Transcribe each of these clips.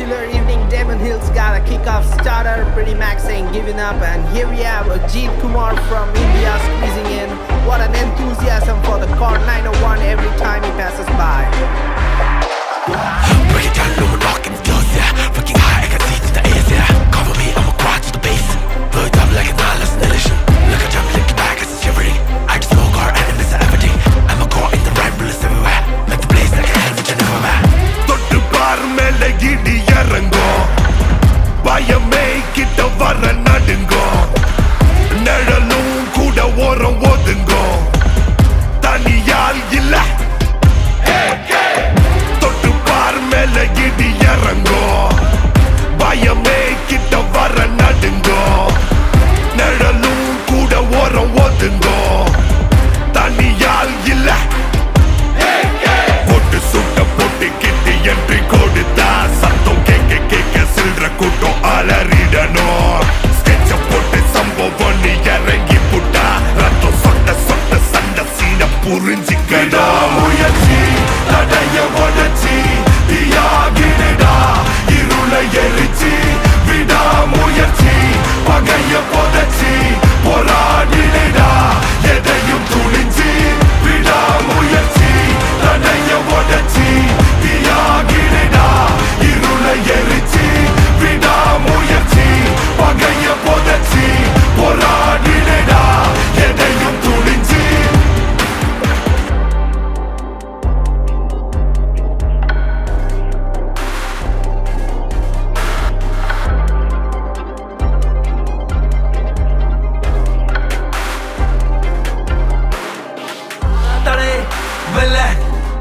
killer evening. Demon Hills got a kickoff starter. Pretty Max ain't giving up. And here we have Ajit Kumar from India squeezing in. What an end அடி இறங்கும் பயமே கிட்ட வர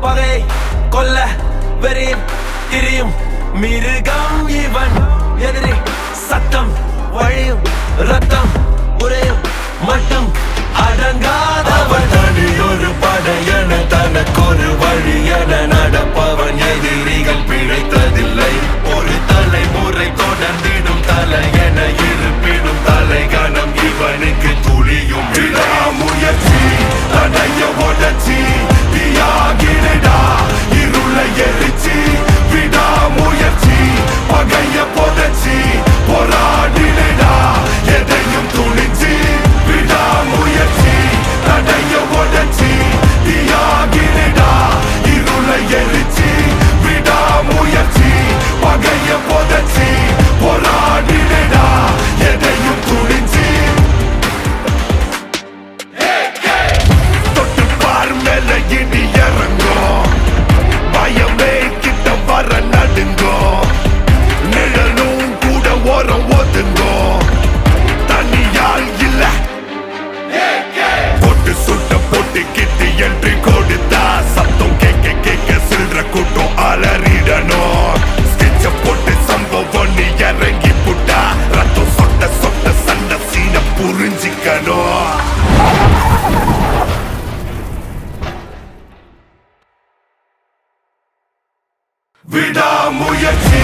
பகை கொல்ல வெறியின் திரியும் மிருகம் இவன். எதிரி சத்தம் வழியும் ரத்தம் உரையும் மட்டும் அடங்காதவன். ஒரு படையன தனக்கொரு விடாமுயற்சி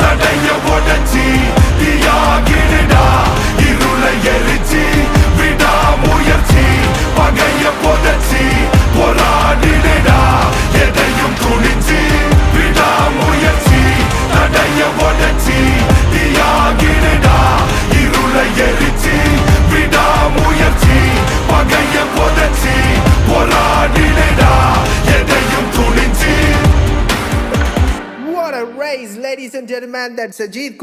தடைய உடச்சி தியாகிடா man that Sajid